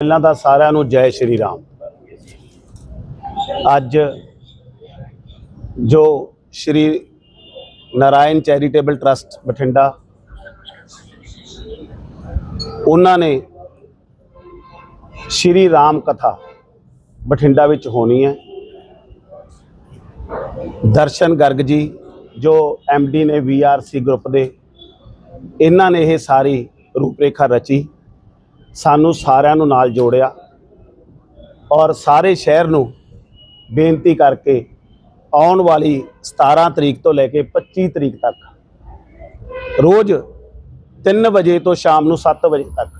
ਪਹਿਲਾਂ ਤਾਂ ਸਾਰਿਆਂ ਨੂੰ ਜੈ ਸ਼੍ਰੀ ਰਾਮ। ਅੱਜ ਜੋ ਸ਼੍ਰੀ ਨਾਰਾਇਣ ਚੈਰੀਟੇਬਲ ਟਰਸਟ ਬਠਿੰਡਾ, ਉਹਨਾਂ ਨੇ ਸ਼੍ਰੀ ਰਾਮ ਕਥਾ ਬਠਿੰਡਾ ਵਿੱਚ ਹੋਣੀ ਹੈ। ਦਰਸ਼ਨ ਗਰਗ ਜੀ, ਜੋ ਡੀ ਨੇ ਵੀਆਰਸੀ ਗਰੁੱਪ ਦੇ, ਇਹਨਾਂ ਨੇ ਇਹ ਸਾਰੀ ਰੂਪਰੇਖਾ ਰਚੀ। ਸਾਨੂੰ ਸਾਰਿਆਂ ਨੂੰ ਨਾਲ ਜੋੜਿਆ ਔਰ ਸਾਰੇ ਸ਼ਹਿਰ ਨੂੰ ਬੇਨਤੀ ਕਰਕੇ ਆਉਣ ਵਾਲੀ 17 ਤਰੀਕ ਤੋਂ ਲੈ ਕੇ 25 ਤਰੀਕ ਤੱਕ, ਰੋਜ਼ 3 ਵਜੇ ਤੋਂ ਸ਼ਾਮ ਨੂੰ 7 ਵਜੇ ਤੱਕ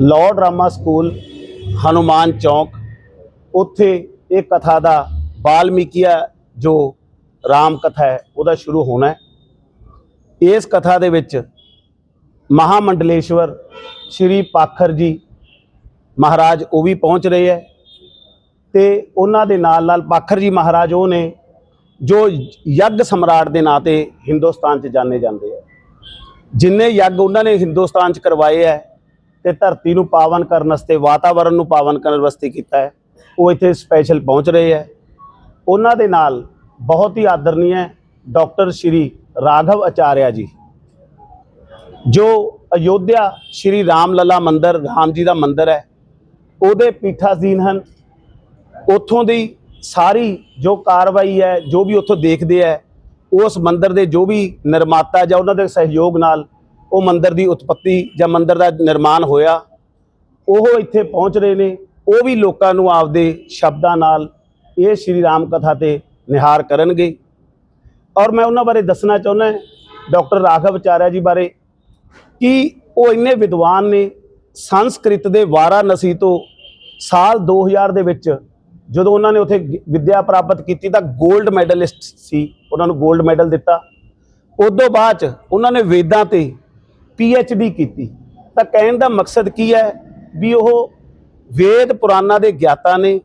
ਲਾਰਡ ਰਾਮਾ ਸਕੂਲ, ਹਨੂਮਾਨ ਚੌਕ, ਉੱਥੇ ਇਹ ਕਥਾ ਦਾ ਬਾਲਮੀਕੀਆ ਜੋ ਰਾਮ ਕਥਾ ਹੈ, ਉਹਦਾ ਸ਼ੁਰੂ ਹੋਣਾ ਹੈ। ਇਸ ਕਥਾ ਦੇ ਵਿੱਚ ਮਹਾਮੰਡਲੇਸ਼ਵਰ ਸ਼੍ਰੀ ਪਾਖਰ ਜੀ ਮਹਾਰਾਜ ਉਹ ਵੀ ਪਹੁੰਚ ਰਹੇ ਹੈ ਤੇ ਉਹਨਾਂ ਦੇ ਨਾਲ ਨਾਲ ਪਾਖਰ ਜੀ ਮਹਾਰਾਜ ਉਹ ਨੇ ਜੋ ਯੱਗ ਸਮਰਾਟ ਦੇ ਨਾਂ ਤੇ ਹਿੰਦੁਸਤਾਨ 'ਚ ਜਾਣੇ ਜਾਂਦੇ ਹੈ ਜਿੰਨੇ ਯੱਗ ਉਹਨਾਂ ਨੇ ਹਿੰਦੁਸਤਾਨ 'ਚ ਕਰਵਾਏ ਹੈ ਤੇ ਧਰਤੀ ਨੂੰ ਪਾਵਨ ਕਰਨ ਵਾਸਤੇ ਵਾਤਾਵਰਣ ਨੂੰ ਪਾਵਨ ਕਰਨ ਵਾਸਤੇ ਕੀਤਾ ਹੈ, ਉਹ ਇੱਥੇ ਸਪੈਸ਼ਲ ਪਹੁੰਚ ਰਹੇ ਹੈ। ਉਹਨਾਂ ਦੇ ਨਾਲ ਬਹੁਤ ਹੀ ਆਦਰਨੀय ਡਾਕਟਰ ਸ਼੍ਰੀ ਰਾਘਵ ਆਚਾਰਿਆ ਜੀ ਜੋ ਅਯੋਧਿਆ ਸ਼੍ਰੀ ਰਾਮ ਲੱਲਾ ਮੰਦਿਰ, ਰਾਮ ਜੀ ਦਾ ਮੰਦਿਰ ਹੈ, ਉਹਦੇ ਪੀਠਾਸੀਨ ਹਨ। ਉੱਥੋਂ ਦੀ ਸਾਰੀ ਜੋ ਕਾਰਵਾਈ ਹੈ, ਜੋ ਵੀ ਉੱਥੋਂ ਦੇਖਦੇ ਹੈ ਉਸ ਮੰਦਿਰ ਦੇ ਜੋ ਵੀ ਨਿਰਮਾਤਾ ਜਾਂ ਉਹਨਾਂ ਦੇ ਸਹਿਯੋਗ ਨਾਲ ਉਹ ਮੰਦਿਰ ਦੀ ਉਤਪਤੀ ਜਾਂ ਮੰਦਿਰ ਦਾ ਨਿਰਮਾਣ ਹੋਇਆ। ਉਹ ਇੱਥੇ ਪਹੁੰਚ ਰਹੇ ਨੇ। ਉਹ ਵੀ ਲੋਕਾਂ ਨੂੰ ਆਪਦੇ ਸ਼ਬਦਾਂ ਨਾਲ ਇਹ ਸ਼੍ਰੀ ਰਾਮ ਕਥਾ ਤੇ ਨਿਹਾਰ ਕਰਨਗੇ। ਔਰ ਮੈਂ ਉਹਨਾਂ ਬਾਰੇ ਦੱਸਣਾ ਚਾਹੁੰਦਾ ਡਾਕਟਰ ਰਾਘਵ ਆਚਾਰਿਆ ਜੀ ਬਾਰੇ ਕਿ ਉਹ ਇੰਨੇ ਵਿਦਵਾਨ ਨੇ ਸੰਸਕ੍ਰਿਤ ਦੇ ਵਾਰਾਣਸੀ ਤੋਂ ਸਾਲ 2000 ਦੇ ਵਿੱਚ ਜਦੋਂ ਉਹਨਾਂ ਨੇ ਉੱਥੇ ਵਿੱਦਿਆ ਪ੍ਰਾਪਤ ਕੀਤੀ ਤਾਂ 골ਡ ਮੈਡਲਿਸਟ ਸੀ, ਉਹਨਾਂ ਨੂੰ 골ਡ ਮੈਡਲ ਦਿੱਤਾ। ਉਦੋਂ ਬਾਅਦ ਚ ਉਹਨਾਂ ਨੇ ਵੇਦਾਂ ਤੇ ਡੀ ਕੀਤੀ। ਤਾਂ ਕਹਿਣ ਦਾ ਮਕਸਦ ਕੀ ਹੈ? ਵੀ ਉਹ ਵੇਦ ਪੁਰਾਣਾ ਦੇ ਗਿਆਤਾ ਨੇ।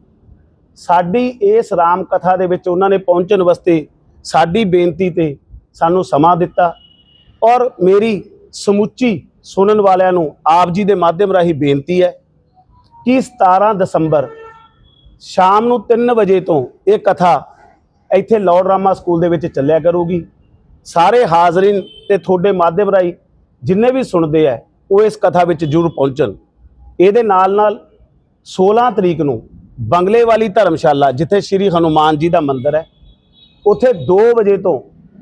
ਸਾਡੀ ਇਸ ਰਾਮ ਕਥਾ ਦੇ ਵਿੱਚ ਉਹਨਾਂ ਨੇ ਪਹੁੰਚਣ ਵਾਸਤੇ ਸਾਡੀ ਬੇਨਤੀ ਤੇ ਸਾਨੂੰ ਸਮਾਂ ਦਿੱਤਾ। ਔਰ ਮੇਰੀ ਸਮੁੱਚੀ ਸੁਣਨ ਵਾਲਿਆਂ ਨੂੰ ਆਪ ਜੀ ਦੇ ਮਾਧਿਅਮ ਰਾਹੀਂ ਬੇਨਤੀ ਹੈ ਕਿ 17 ਦਸੰਬਰ ਸ਼ਾਮ ਨੂੰ 3 ਵਜੇ ਤੋਂ ਇਹ ਕਥਾ ਇੱਥੇ ਲਾਰਡ ਰਾਮਾ ਸਕੂਲ ਦੇ ਵਿੱਚ ਚੱਲਿਆ ਕਰੂਗੀ। ਸਾਰੇ ਹਾਜ਼ਰੀਨ ਤੇ ਤੁਹਾਡੇ ਮਾਧਿਅਮ ਰਾਹੀਂ ਜਿੰਨੇ ਵੀ ਸੁਣਦੇ ਆ, ਉਹ ਇਸ ਕਥਾ ਵਿੱਚ ਜ਼ਰੂਰ ਪਹੁੰਚਣ। ਇਹਦੇ ਨਾਲ ਨਾਲ 16 ਤਰੀਕ ਨੂੰ ਬੰਗਲੇ ਵਾਲੀ ਧਰਮਸ਼ਾਲਾ, ਜਿੱਥੇ ਸ਼੍ਰੀ ਹਨੂਮਾਨ ਜੀ ਦਾ ਮੰਦਿਰ ਹੈ, ਉੱਥੇ 2 ਵਜੇ ਤੋਂ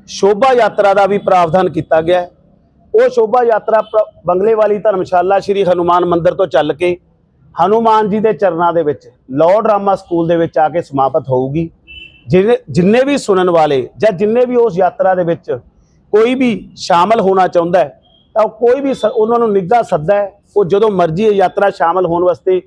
ਸ਼ੋਭਾ ਯਾਤਰਾ ਦਾ ਵੀ ਪ੍ਰਾਵਧਾਨ ਕੀਤਾ ਗਿਆ ਹੈ। ਉਹ ਸ਼ੋਭਾ ਯਾਤਰਾ ਪ੍ਰ- ਬੰਗਲੇ ਵਾਲੀ ਧਰਮਸ਼ਾਲਾ ਸ਼੍ਰੀ ਹਨੂਮਾਨ ਮੰਦਿਰ ਤੋਂ ਚੱਲ ਕੇ ਹਨੂਮਾਨ ਜੀ ਦੇ ਚਰਨਾਂ ਦੇ ਵਿੱਚ ਲਾਰਡ ਰਾਮਾ ਸਕੂਲ ਦੇ ਵਿੱਚ ਆ ਕੇ ਸਮਾਪਤ ਹੋਊਗੀ। ਜਿਹਨੇ ਜਿੰਨੇ ਵੀ ਸੁਣਨ ਵਾਲੇ ਜਾਂ ਜਿੰਨੇ ਵੀ ਉਸ ਯਾਤਰਾ ਦੇ ਵਿੱਚ ਕੋਈ ਵੀ ਸ਼ਾਮਲ ਹੋਣਾ ਚਾਹੁੰਦਾ ਹੈ, ਤਾਂ ਉਹ ਕੋਈ ਵੀ ਸ- ਉਹਨਾਂ ਨੂੰ ਨਿੱਘਾ ਸੱਦਾ ਹੈ, ਉਹ ਜਦੋਂ ਮਰਜ਼ੀ ਇਹ ਯਾਤਰਾ ਸ਼ਾਮਲ ਹੋਣ ਵਾਸਤੇ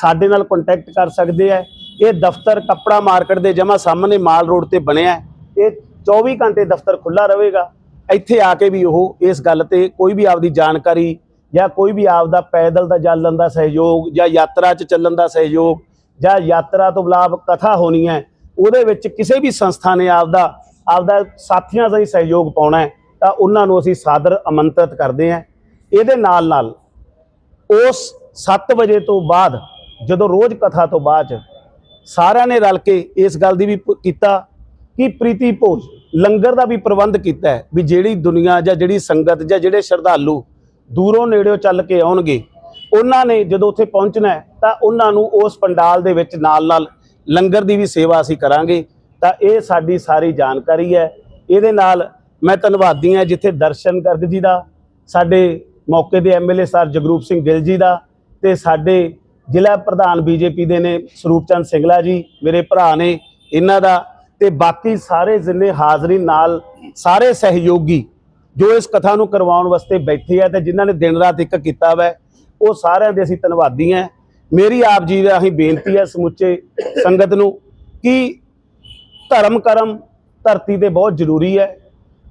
ਸਾਡੇ ਨਾਲ ਕੰਟੈਕਟ ਕਰ ਸਕਦੇ ਹੈ। ਇਹ ਦਫ਼ਤਰ ਕੱਪੜਾ ਮਾਰਕੀਟ ਦੇ ਜਮਾ ਸਾਹਮਣੇ ਮਾਲ ਰੋਡ ਤੇ ਬਣਿਆ ਹੈ। ਇਹ 24 ਘੰਟੇ ਦਫ਼ਤਰ ਖੁੱਲਾ ਰਹੇਗਾ। ਇੱਥੇ ਆ ਕੇ ਵੀ ਉਹ ਇਸ ਗੱਲ ਤੇ ਕੋਈ ਵੀ ਆਪਦੀ ਜਾਣਕਾਰੀ ਜਾਂ ਕੋਈ ਵੀ ਆਪਦਾ ਪੈਦਲ ਦਾ ਚੱਲਣ ਦਾ ਸਹਿਯੋਗ ਜਾਂ ਯਾਤਰਾ 'ਚ ਚੱਲਣ ਦਾ ਸਹਿਯੋਗ ਜਾਂ ਯਾਤਰਾ ਤੋਂ ਬਲਾਬ ਕਥਾ ਹੋਣੀ ਹੈ, ਉਹਦੇ ਵਿੱਚ ਕਿਸੇ ਵੀ ਸੰਸਥਾ ਨੇ ਆਪਦਾ ਆਪਦਾ ਸਾਥੀਆਂ ਦਾ ਹੀ ਸਹਿਯੋਗ ਪਾਉਣਾ ਹੈ, ਤਾਂ ਉਹਨਾਂ ਨੂੰ ਅਸੀਂ ਸਾਦਰ ਆਮੰਤਰਿਤ ਕਰਦੇ ਹਾਂ। ਇਹਦੇ ਨਾਲ ਨਾਲ ਉਸ 7 ਵਜੇ ਤੋਂ ਬਾਅਦ ਜਦੋਂ ਰੋਜ਼ ਕਥਾ ਤੋਂ ਬਾਅਦ 'ਚ ਸਾਰਿਆਂ ਨੇ ਰਲ ਕੇ ਇਸ ਗੱਲ ਦੀ ਵੀ ਪ- ਕੀਤਾ ਕਿ ਪ੍ਰੀਤੀ ਭੋਜ ਲੰਗਰ ਦਾ ਵੀ ਪ੍ਰਬੰਧ ਕੀਤਾ ਹੈ ਵੀ ਜਿਹੜੀ ਦੁਨੀਆ ਜਾਂ ਜਿਹੜੀ ਸੰਗਤ ਜਾਂ ਜਿਹੜੇ ਸ਼ਰਧਾਲੂ ਦੂਰੋਂ ਨੇੜਿਓਂ ਚੱਲ ਕੇ ਆਉਣਗੇ, ਉਹਨਾਂ ਨੇ ਜਦੋਂ ਉੱਥੇ ਪਹੁੰਚਣਾ ਤਾਂ ਉਹਨਾਂ ਨੂੰ ਉਸ ਪੰਡਾਲ ਦੇ ਵਿੱਚ ਨਾਲ ਨਾਲ ਲੰਗਰ ਦੀ ਵੀ ਸੇਵਾ ਅਸੀਂ ਕਰਾਂਗੇ। ਤਾਂ ਇਹ ਸਾਡੀ ਸਾਰੀ ਜਾਣਕਾਰੀ ਹੈ। ਇਹਦੇ ਨਾਲ ਮੈਂ ਧੰਨਵਾਦੀ ਹਾਂ ਜਿੱਥੇ ਦਰਸ਼ਨ ਗਰਗ ਜੀ ਦਾ, ਸਾਡੇ ਮੌਕੇ ਦੇ ਐਮਐਲਏ ਸਰ ਜਗਰੂਪ ਸਿੰਘ ਗਿੱਲ ਜੀ ਦਾ ਤੇ ਸਾਡੇ ਜ਼ਿਲ੍ਹਾ ਪ੍ਰਧਾਨ ਬੀਜੇਪੀ ਦੇ ਨੇ ਸਰੂਪ ਚੰਦ ਸਿੰਗਲਾ ਜੀ, ਮੇਰੇ ਭਰਾ ਨੇ, ਇਹਨਾਂ ਦਾ ਤੇ ਬਾਕੀ ਸਾਰੇ ਜਿੰਨੇ ਹਾਜ਼ਰੀ ਨਾਲ ਸਾਰੇ ਸਹਿਯੋਗੀ ਜੋ ਇਸ ਕਥਾ ਨੂੰ ਕਰਵਾਉਣ ਵਾਸਤੇ ਬੈਠੇ ਆ ਤੇ ਜਿਨ੍ਹਾਂ ਨੇ ਦਿਨ ਰਾਤ ਇੱਕ ਕੀਤਾ ਵੈ, ਉਹ ਸਾਰਿਆਂ ਦੇ ਅਸੀਂ ਧੰਨਵਾਦੀ ਹਾਂ। ਮੇਰੀ ਆਪ ਜੀ ਦਾ ਹੀ ਬੇਨਤੀ ਹੈ ਸਮੁੱਚੇ ਸੰਗਤ ਨੂੰ ਕਿ ਧਰਮ ਕਰਮ ਧਰਤੀ ਤੇ ਬਹੁਤ ਜ਼ਰੂਰੀ ਹੈ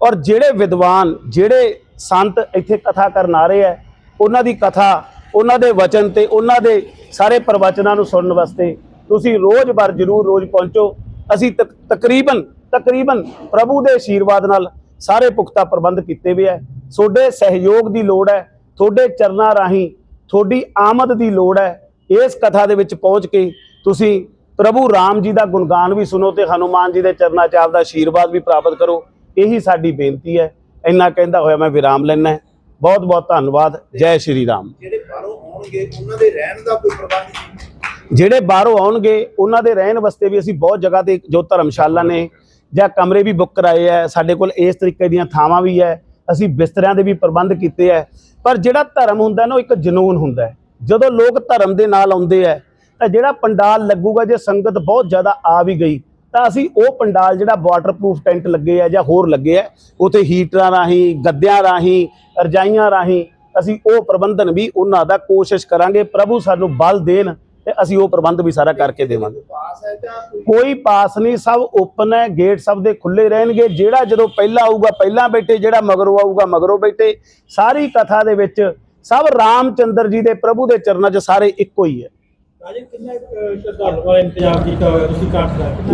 ਔਰ ਜਿਹੜੇ ਵਿਦਵਾਨ, ਜਿਹੜੇ ਸੰਤ ਇੱਥੇ ਕਥਾ ਕਰਨ ਆ ਰਹੇ ਹੈ ਉਹਨਾਂ ਦੀ ਕਥਾ, ਉਹਨਾਂ ਦੇ ਵਚਨ ਤੇ ਉਹਨਾਂ ਦੇ ਸਾਰੇ ਪ੍ਰਵਚਨਾਂ ਨੂੰ ਸੁਣਨ ਵਾਸਤੇ ਤੁਸੀਂ ਰੋਜ਼ ਬਰ ਜ਼ਰੂਰ ਰੋਜ਼ ਪਹੁੰਚੋ। ਅਸੀਂ ਤਕ- ਤਕਰੀਬਨ ਤਕਰੀਬਨ ਪ੍ਰਭੂ ਦੇ ਆਸ਼ੀਰਵਾਦ ਨਾਲ ਸਾਰੇ ਪੁਖਤਾ ਪ੍ਰਬੰਧ ਕੀਤੇ ਹੋਏ ਹੈ ਤੁਹਾਡੇ ਸਹਿਯੋਗ ਦੀ ਲੋੜ ਹੈ, ਤੁਹਾਡੇ ਚਰਨਾਂ ਰਾਹੀਂ ਤੁਹਾਡੀ ਆਮਦ ਦੀ ਲੋੜ ਹੈ। ਇਸ ਕਥਾ ਦੇ ਵਿੱਚ ਪਹੁੰਚ ਕੇ ਤੁਸੀਂ ਪ੍ਰਭੂ ਰਾਮ ਜੀ ਦਾ ਗੁਣਗਾਨ ਵੀ ਸੁਣੋ ਤੇ ਹਨੂਮਾਨ ਜੀ ਦੇ ਚਰਨਾਂ 'ਚ ਆਪਦਾ ਆਸ਼ੀਰਵਾਦ ਵੀ ਪ੍ਰਾਪਤ ਕਰੋ। ਇਹੀ ਸਾਡੀ ਬੇਨਤੀ ਹੈ। ਇੰਨਾ ਕਹਿੰਦਾ ਹੋਇਆ ਮੈਂ ਵਿਰਾਮ ਲੈਣਾ ਬਹੁਤ ਬਹੁਤ ਧੰਨਵਾਦ। ਜੈ ਸ਼੍ਰੀ ਰਾਮ। ਜਿਹੜੇ ਬਾਹਰੋਂ ਆਉਣਗੇ, ਉਹਨਾਂ ਦੇ ਰਹਿਣ ਦਾ ਕੋਈ ਪ੍ਰਬੰਧ ਨਹੀਂ। ਜਿਹੜੇ ਬਾਹਰੋਂ ਆਉਣਗੇ, ਉਹਨਾਂ ਦੇ ਰਹਿਣ ਵਾਸਤੇ ਵੀ ਅਸੀਂ ਬਹੁਤ ਜਗ੍ਹਾ ਤੇ ਜੋ ਧਰਮਸ਼ਾਲਾ ਨੇ ਜਾਂ ਕਮਰੇ ਵੀ ਬੁੱਕ ਕਰਾਏ ਆ, ਸਾਡੇ ਕੋਲ ਇਸ ਤਰੀਕੇ ਦੀਆਂ ਥਾਵਾਂ ਵੀ ਹੈ ਅਸੀਂ ਬਿਸਤਰਿਆਂ ਦੇ ਵੀ ਪ੍ਰਬੰਧ ਕੀਤੇ ਹੈ ਪਰ ਜਿਹੜਾ ਧਰਮ ਹੁੰਦਾ ਨਾ, ਉਹ ਇੱਕ ਜਨੂਨ ਹੁੰਦਾ ਹੈ। ਜਦੋਂ ਲੋਕ ਧਰਮ ਦੇ ਨਾਲ ਆਉਂਦੇ ਆ, ਤਾਂ ਜਿਹੜਾ ਪੰਡਾਲ ਲੱਗੂਗਾ, ਜੇ ਸੰਗਤ ਬਹੁਤ ਜ਼ਿਆਦਾ ਆ ਵੀ ਗਈ, ਤਾਂ ਅਸੀਂ ਉਹ ਪੰਡਾਲ ਜਿਹੜਾ ਵਾਟਰਪ੍ਰੂਫ ਟੈਂਟ ਲੱਗੇ ਆ ਜਾਂ ਹੋਰ ਲੱਗੇ ਆ, ਉਥੇ ਹੀਟਰਾਂ ਰਾਹੀਂ, ਗੱਦਿਆਂ ਰਾਹੀਂ, ਰਜਾਈਆਂ ਰਾਹੀਂ ਅਸੀਂ ਉਹ ਪ੍ਰਬੰਧਨ ਵੀ ਉਹਨਾਂ ਦਾ ਕੋਸ਼ਿਸ਼ ਕਰਾਂਗੇ। ਪ੍ਰਭੂ ਸਾਨੂੰ ਬਲ ਦੇਣ ਤੇ ਅਸੀਂ ਉਹ ਪ੍ਰਬੰਧ ਵੀ ਸਾਰਾ ਕਰਕੇ ਦੇਵਾਂਗੇ। ਕੋਈ ਪਾਸ ਨਹੀਂ ਸਭ ਓਪਨ ਹੈ ਗੇਟ ਸਭ ਦੇ ਖੁੱਲੇ ਰਹਿਣਗੇ। ਜਿਹੜਾ ਜਦੋਂ ਪਹਿਲਾਂ ਆਊਗਾ ਪਹਿਲਾਂ ਬੈਠੇ ਜਿਹੜਾ ਮਗਰੋਂ ਆਊਗਾ ਮਗਰੋਂ ਬੈਠੇ। ਸਾਰੀ ਕਥਾ ਦੇ ਵਿੱਚ ਸਭ ਰਾਮਚੰਦਰ ਜੀ ਦੇ ਪ੍ਰਭੂ ਦੇ ਚਰਨਾਂ 'ਚ ਸਾਰੇ ਇੱਕੋ ਹੀ ਹੈ।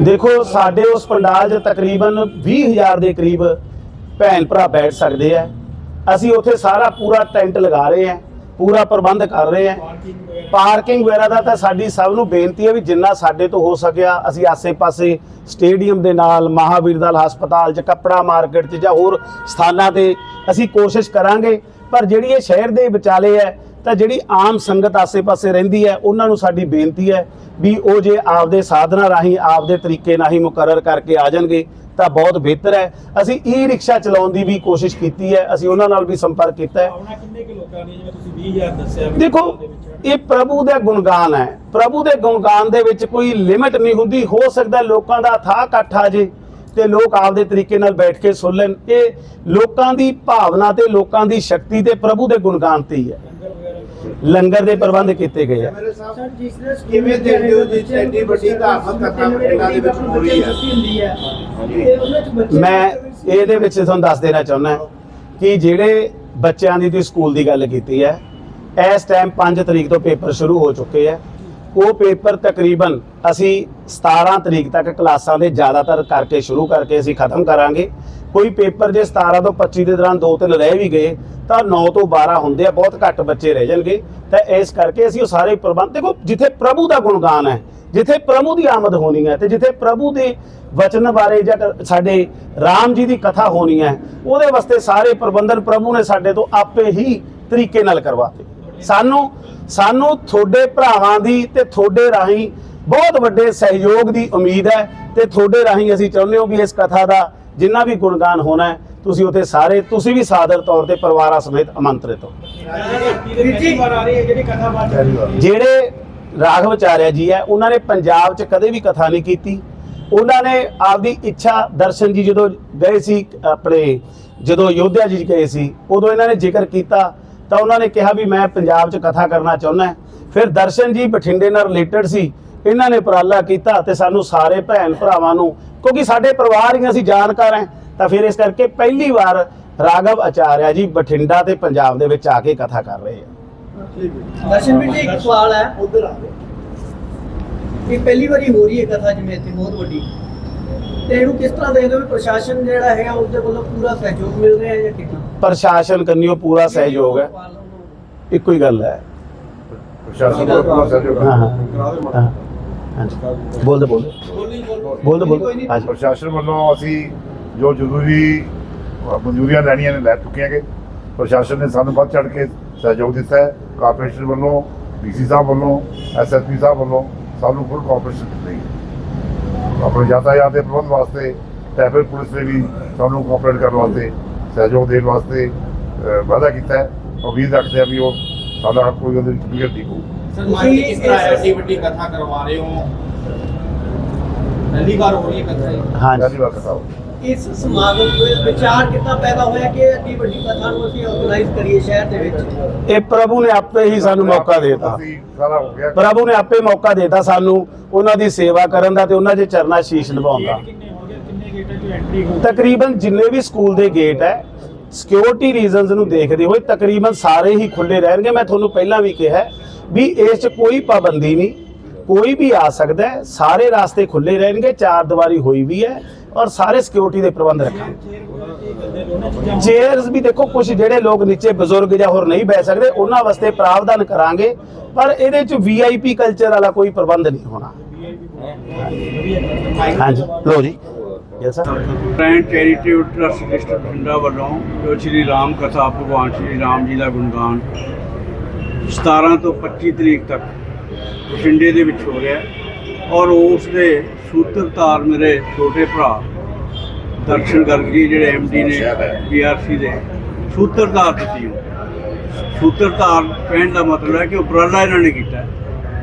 ਦੇਖੋ ਸਾਡੇ ਉਸ ਪੰਡਾਲ 'ਚ ਤਕਰੀਬਨ 20000 ਦੇ ਕਰੀਬ ਭੈਣ ਭਰਾ ਬੈਠ ਸਕਦੇ ਆ। ਅਸੀਂ ਉੱਥੇ ਸਾਰਾ ਪੂਰਾ ਟੈਂਟ ਲਗਾ ਰਹੇ ਆ। ਪੂਰਾ ਪ੍ਰਬੰਧ ਕਰ ਰਹੇ ਆ ਪਾਰਕਿੰਗ ਵਗੈਰਾ ਦਾ ਤਾਂ ਸਾਡੀ ਸਭ ਨੂੰ ਬੇਨਤੀ ਹੈ ਵੀ ਜਿੰਨਾ ਸਾਡੇ ਤੋਂ ਹੋ ਸਕਿਆ, ਅਸੀਂ ਆਸੇ-ਪਾਸੇ ਸਟੇਡੀਅਮ ਦੇ ਨਾਲ, ਮਹਾਵੀਰ ਦਲ ਹਸਪਤਾਲ 'ਚ, ਕੱਪੜਾ ਮਾਰਕੀਟ 'ਚ ਜਾਂ ਹੋਰ ਸਥਾਨਾਂ ਤੇ ਅਸੀਂ ਕੋਸ਼ਿਸ਼ ਕਰਾਂਗੇ। ਪਰ ਜਿਹੜੀ ਇਹ ਸ਼ਹਿਰ ਦੇ ਵਿਚਾਲੇ ਹੈ, ਤਾਂ ਜਿਹੜੀ ਆਮ ਸੰਗਤ ਆਸੇ-ਪਾਸੇ ਰਹਿੰਦੀ ਹੈ, ਉਹਨਾਂ ਨੂੰ ਸਾਡੀ ਬੇਨਤੀ ਹੈ ਵੀ ਉਹ ਜੇ ਆਪਦੇ ਸਾਧਨਾ ਰਾਹੀਂ, ਆਪਦੇ ਤਰੀਕੇ ਨਾਲ ਹੀ ਮੁਕਰਰ ਕਰਕੇ ਆ ਜਾਣਗੇ ਤਾਂ ਬਹੁਤ ਬਿਹਤਰ ਹੈ। ਅਸੀਂ ਈ ਰਿਕਸ਼ਾ ਚਲਾਉਣ ਦੀ ਵੀ ਕੋਸ਼ਿਸ਼ ਕੀਤੀ ਹੈ। ਅਸੀਂ ਉਹਨਾਂ ਨਾਲ ਵੀ ਸੰਪਰਕ ਕੀਤਾ ਹੈ। ਭਾਵਨਾ ਕਿੰਨੇ ਕੁ ਲੋਕਾਂ ਦੀ ਜਿਵੇਂ ਤੁਸੀਂ 20000 ਦੱਸਿਆ ਵੀ ਦੇਖੋ। ਇਹ ਪ੍ਰਭੂ ਦੇ ਗੁਣਗਾਨ ਹੈ। ਪ੍ਰਭੂ ਦੇ ਗੁਣਗਾਨ ਦੇ ਵਿੱਚ ਕੋਈ ਲਿਮਿਟ ਨਹੀਂ ਹੁੰਦੀ। ਹੋ ਸਕਦਾ ਲੋਕਾਂ ਦਾ ਥਾਂ ਇਕੱਠ ਆ ਜੇ ਤੇ ਲੋਕ ਆਪਦੇ ਤਰੀਕੇ ਨਾਲ ਬੈਠ ਕੇ ਸੁਣ ਲੈਣ। ਇਹ ਲੋਕਾਂ ਦੀ ਭਾਵਨਾ ਤੇ ਲੋਕਾਂ ਦੀ ਸ਼ਕਤੀ ਤੇ ਪ੍ਰਭੂ ਦੇ ਗੁਣਗਾਨ ਤੇ ਹੀ ਹੈ। ਲੰਗਰ ਦੇ ਪ੍ਰਬੰਧ ਕੀਤੇ ਗਏ ਆ। ਮੇਰੇ ਸਾਹਿਬ ਕਿਵੇਂ ਦੇਖਦੇ ਹੋ ਜੀ ਐਡੀ ਵੱਡੀ ਧਾਰਮਿਕ ਕਥਾ ਪਿੰਡਾਂ ਦੇ ਵਿੱਚ ਹੋ ਰਹੀ ਹੈ ਮੈਂ ਇਹਦੇ ਵਿੱਚ ਤੁਹਾਨੂੰ ਦੱਸ ਦੇਣਾ ਚਾਹੁੰਦਾ ਕਿ ਜਿਹੜੇ ਬੱਚਿਆਂ ਦੀ ਤੁਸੀਂ ਸਕੂਲ ਦੀ ਗੱਲ ਕੀਤੀ ਹੈ ਇਸ ਟਾਈਮ 5 ਤਰੀਕ ਤੋਂ ਪੇਪਰ ਸ਼ੁਰੂ ਹੋ ਚੁੱਕੇ ਹੈ ਉਹ ਪੇਪਰ ਤਕਰੀਬਨ ਅਸੀਂ 17 ਤਰੀਕ ਤੱਕ ਕਲਾਸਾਂ ਦੇ ਜ਼ਿਆਦਾਤਰ ਕਰਕੇ ਸ਼ੁਰੂ ਕਰਕੇ ਅਸੀਂ ਖਤਮ ਕਰਾਂਗੇ। ਕੋਈ ਪੇਪਰ ਜੇ 17 ਤੋਂ 25 ਦੇ ਦੌਰਾਨ ਦੋ ਤਿੰਨ ਰਹਿ ਵੀ ਗਏ ਤਾਂ 9 ਤੋਂ 12 ਹੁੰਦੇ ਆ, ਬਹੁਤ ਘੱਟ ਬੱਚੇ ਰਹਿ ਜਾਣਗੇ। ਤਾਂ ਇਸ ਕਰਕੇ ਅਸੀਂ ਉਹ ਸਾਰੇ ਪ੍ਰਬੰਧ, ਦੇਖੋ, ਜਿੱਥੇ ਪ੍ਰਭੂ ਦਾ ਗੁਣਗਾਨ ਹੈ, ਜਿੱਥੇ ਪ੍ਰਭੂ ਦੀ ਆਮਦ ਹੋਣੀ ਹੈ, ਤੇ ਜਿੱਥੇ ਪ੍ਰਭੂ ਦੇ ਵਚਨ ਬਾਰੇ ਜਾਂ ਸਾਡੇ ਰਾਮ ਜੀ ਦੀ ਕਥਾ ਹੋਣੀ ਹੈ, ਉਹਦੇ ਵਾਸਤੇ ਸਾਰੇ ਪ੍ਰਬੰਧਨ ਪ੍ਰਭੂ ਨੇ ਸਾਡੇ ਤੋਂ ਆਪੇ ਹੀ ਤਰੀਕੇ ਨਾਲ ਕਰਵਾਤੇ। ਸਾਨੂੰ ਸਾਨੂੰ ਤੁਹਾਡੇ ਭਰਾਵਾਂ ਦੀ ਤੇ ਤੁਹਾਡੇ ਰਾਹੀਂ ਬਹੁਤ ਵੱਡੇ ਸਹਿਯੋਗ ਦੀ ਉਮੀਦ ਹੈ, ਤੇ ਤੁਹਾਡੇ ਰਾਹੀਂ ਅਸੀਂ ਚਾਹੁੰਦੇ ਹਾਂ ਵੀ ਇਸ ਕਥਾ ਦਾ ਜਿੰਨਾ ਵੀ ਗੁਣਗਾਨ ਹੋਣਾ ਹੈ ਤੁਸੀਂ ਉੱਥੇ ਸਾਰੇ ਤੁਸੀਂ ਵੀ ਸਾਦਰ ਤੌਰ ਤੇ ਪਰਿਵਾਰਾਂ ਸਮੇਤ ਆਮੰਤਰਿਤ ਹੋ। ਜਿਹੜੀ ਜਿਹੜੇ ਰਾਘਵਚਾਰਿਆ ਜੀ ਹੈ ਉਹਨਾਂ ਨੇ ਪੰਜਾਬ 'ਚ ਕਦੇ ਵੀ ਕਥਾ ਨਹੀਂ ਕੀਤੀ। ਉਹਨਾਂ ਨੇ ਆਪਦੀ ਇੱਛਾ ਦਰਸ਼ਨ ਜੀ ਜਦੋਂ ਗਏ ਸੀ ਆਪਣੇ ਜਦੋਂ ਯੋਧਿਆ ਜੀ ਗਏ ਸੀ ਉਦੋਂ ਇਹਨਾਂ ਨੇ ਜ਼ਿਕਰ ਕੀਤਾ ਤਾਂ ਉਹਨਾਂ ਨੇ ਕਿਹਾ ਵੀ ਮੈਂ ਪੰਜਾਬ 'ਚ ਕਥਾ ਕਰਨਾ ਚਾਹੁੰਦਾ ਫਿਰ ਦਰਸ਼ਨ ਜੀ ਬਠਿੰਡੇ ਨਾਲ ਰਿਲੇਟਡ ਸੀ ਇਹਨਾਂ ਨੇ ਉਪਰਾਲਾ ਕੀਤਾ ਤੇ ਸਾਨੂੰ ਸਾਰੇ ਭੈਣ ਭਰਾਵਾਂ ਨੂੰ ਕਿਉਂਕਿ ਸਾਡੇ ਪਰਿਵਾਰ ਹੀ ਅਸੀਂ ਜਾਣਕਾਰ ਹਾਂ ਤਾਂ ਫਿਰ ਇਸ ਕਰਕੇ ਪਹਿਲੀ ਵਾਰ ਰਾਘਵ ਆਚਾਰਿਆ ਜੀ ਬਠਿੰਡਾ ਤੇ ਪੰਜਾਬ ਦੇ ਵਿੱਚ ਆ ਕੇ ਕਥਾ ਕਰ ਰਹੇ ਆ। ਦਰਸ਼ਨ ਜੀ ਇੱਕ ਸਵਾਲ ਹੈ। ਉਧਰ ਆ ਜਾਓ। ਕਿ ਪਹਿਲੀ ਵਾਰੀ ਹੋ ਰਹੀ ਹੈ ਕਥਾ ਜਿਵੇਂ ਇੱਥੇ ਬਹੁਤ ਵੱਡੀ। ਤੇ ਇਹਨੂੰ ਕਿਸ ਤਰ੍ਹਾਂ ਦੇਖਦੇ ਹੋ ਪ੍ਰਸ਼ਾਸਨ ਜਿਹੜਾ ਹੈਗਾ ਉਸਦੇ ਵੱਲੋਂ ਪੂਰਾ ਸਹਿਯੋਗ ਮਿਲ ਰਿਹਾ ਹੈ ਜਾਂ ਕਿੱਦਾਂ? ਪ੍ਰਸ਼ਾਸਨ ਕੰਨਿਓ ਪੂਰਾ ਸਹਿਯੋਗ ਹੈ। ਇੱਕੋ ਹੀ ਗੱਲ ਹੈ। ਪ੍ਰਸ਼ਾਸਨ ਦਾ ਪੂਰਾ ਸਹਿਯੋਗ ਹਾਂ। ਹੈ ਹਾਂ। ਹਾਂ। ਹਾਂਜੀ। ਬੋਲਦੇ ਬੋਲਦੇ। ਬੋਲਦੇ ਬੋਲਦੇ। ਪ੍ਰਸ਼ਾਸਨ ਵੱਲੋਂ ਅਸੀਂ ਜੋ ਜ਼ਰੂਰੀ ਮਨਜ਼ੂਰੀਆਂ ਲੈਣੀਆਂ ਨੇ ਲੈ ਚੁੱਕੇ ਹਾਂਗੇ। ਪ੍ਰਸ਼ਾਸਨ ਨੇ ਸਾਨੂੰ ਵੱਧ ਚੜ ਕੇ ਸਹਿਯੋਗ ਦਿੱਤਾ ਹੈ। ਕਾਰਪੋਰੇਸ਼ਨ ਵੱਲੋਂ ਡੀਸੀ ਸਾਹਿਬ ਵੱਲੋਂ ਐਸਐਸਪੀ ਸਾਹਿਬ ਵੱਲੋਂ ਸਾਨੂੰ ਫੁੱਲ ਕੋਆਪਰੇਸ਼ਨ ਦਿੱਤੀ ਹੈ ਆਪਣੇ ਯਾਤਾਯਾਤ ਦੇ ਪ੍ਰਬੰਧ ਵਾਸਤੇ ਟ੍ਰੈਫਿਕ ਪੁਲਿਸ ਨੇ ਵੀ ਸਾਨੂੰ ਕੋਆਪਰੇਟ ਕਰਨ ਵਾਸਤੇ ਸਹਿਯੋਗ ਦੇਣ ਵਾਸਤੇ ਵਾਅਦਾ ਕੀਤਾ ਹੈ। ਉਮੀਦ ਰੱਖਦੇ ਹਾਂ ਵੀ ਉਹ ਸਾਡਾ ਕੋਈ ਉਹਦੇ ਵਿੱਚ ਕਲੀਅਰ ਨਹੀਂ ਹੋਊ। ਸਰ ਮਾਈ ਕਿਸ ਤਰ੍ਹਾਂ ਐਡੀ ਵੱਡੀ ਕਥਾ ਕਰਵਾ ਰਹੇ ਹੋ? ਪਹਿਲੀ ਵਾਰ ਹੋ ਰਹੀ ਹੈ ਕਥਾ ਇਹ। ਹਾਂਜੀ ਪਹਿਲੀ ਵਾਰ ਕਥਾ ਇਸ ਸਮਾਗਮ ਵਿੱਚ ਵਿਚਾਰ ਕਿੱਦਾਂ ਪੈਦਾ ਹੋਇਆ ਕਿ ਐਡੀ ਵੱਡੀ ਕਥਾ ਨੂੰ ਅਸੀਂ ਆਰਗੇਨਾਈਜ਼ ਕਰੀਏ ਸ਼ਹਿਰ ਦੇ ਵਿੱਚ? ਇਹ ਪ੍ਰਭੂ ਨੇ ਆਪੇ ਹੀ ਸਾਨੂੰ ਮੌਕਾ ਦੇਤਾ। ਪ੍ਰਭੂ ਨੇ ਆਪੇ ਮੌਕਾ ਦੇਤਾ ਸਾਨੂੰ ਉਹਨਾਂ ਦੀ ਸੇਵਾ ਕਰਨ ਦਾ ਤੇ ਉਹਨਾਂ ਦੇ ਚਰਨਾਂ ਸ਼ੀਸ਼ ਕਿੰਨੇ ਕਿੰਨੇ ਤਕਰੀਬਨ ਜਿੰਨੇ ਵੀ ਸਕੂਲ ਦੇ ਗੇਟ ਹੈ ਸਿਕਿਉਰਿਟੀ ਰੀਜ਼ਨਸ ਨੂੰ ਦੇਖਦੇ ਹੋਏ ਤਕਰੀਬਨ ਸਾਰੇ ਹੀ ਖੁੱਲੇ ਰਹਿਣਗੇ। ਮੈਂ ਤੁਹਾਨੂੰ ਪਹਿਲਾਂ ਵੀ ਕਿਹਾ ਹੈ ਵੀ ਇਸ 'ਚ ਕੋਈ ਪਾਬੰਦੀ ਨਹੀਂ ਕੋਈ ਵੀ ਆ ਸਕਦਾ ਸਾਰੇ ਰਾਸਤੇ ਖੁੱਲੇ ਰਹਿਣਗੇ ਚਾਰ ਦੀਵਾਰੀ ਹੋਈ ਵੀ ਹੈ। ਔਰ ਸਾਰੇ ਸਿਕਿਉਰਿਟੀ ਦੇ ਪ੍ਰਬੰਧ ਰੱਖਾਂਗੇ। ਚੇਅਰਸ ਵੀ ਦੇਖੋ ਕੁਝ ਜਿਹੜੇ ਲੋਕ ਨੀਚੇ ਬਜ਼ੁਰਗ ਜਾਂ ਹੋਰ ਨਹੀਂ ਬਹਿ ਸਕਦੇ, ਉਹਨਾਂ ਵਾਸਤੇ ਪ੍ਰਾਵਧਾਨ ਕਰਾਂਗੇ, ਪਰ ਇਹਦੇ ਚ ਵੀਆਈਪੀ ਕਲਚਰ ਵਾਲਾ ਕੋਈ ਪ੍ਰਬੰਧ ਨਹੀਂ ਹੋਣਾ। ਹਾਂਜੀ ਲੋ ਜੀ। Yes charitable trust district Bathinda ਵੱਲੋਂ ਜੋ ਸ਼੍ਰੀ ਰਾਮ ਕਥਾ, ਭਗਵਾਨ ਸ਼੍ਰੀ ਰਾਮ ਜੀ ਦਾ ਗੁਣਗਾਨ 17 ਤੋਂ 25 ਤਰੀਕ ਤੱਕ ਬਠਿੰਡੇ ਦੇ ਵਿੱਚ ਹੋ ਰਿਹਾ ਔਰ ਉਸ ਦੇ ਸੂਤਰਧਾਰ ਮੇਰੇ ਛੋਟੇ ਭਰਾ ਦਰਸ਼ਨ ਗਰਗ ਜੀ ਜਿਹੜੇ ਐਮਡੀ ਨੇ ਬੀਆਰਸੀ ਦੇ ਸੂਤਰਧਾਰ ਤੁਸੀਂ ਹੋ ਸੂਤਰਧਾਰ ਕਹਿਣ ਦਾ ਮਤਲਬ ਹੈ ਕਿ ਉਪਰਾਲਾ ਇਹਨਾਂ ਨੇ ਕੀਤਾ।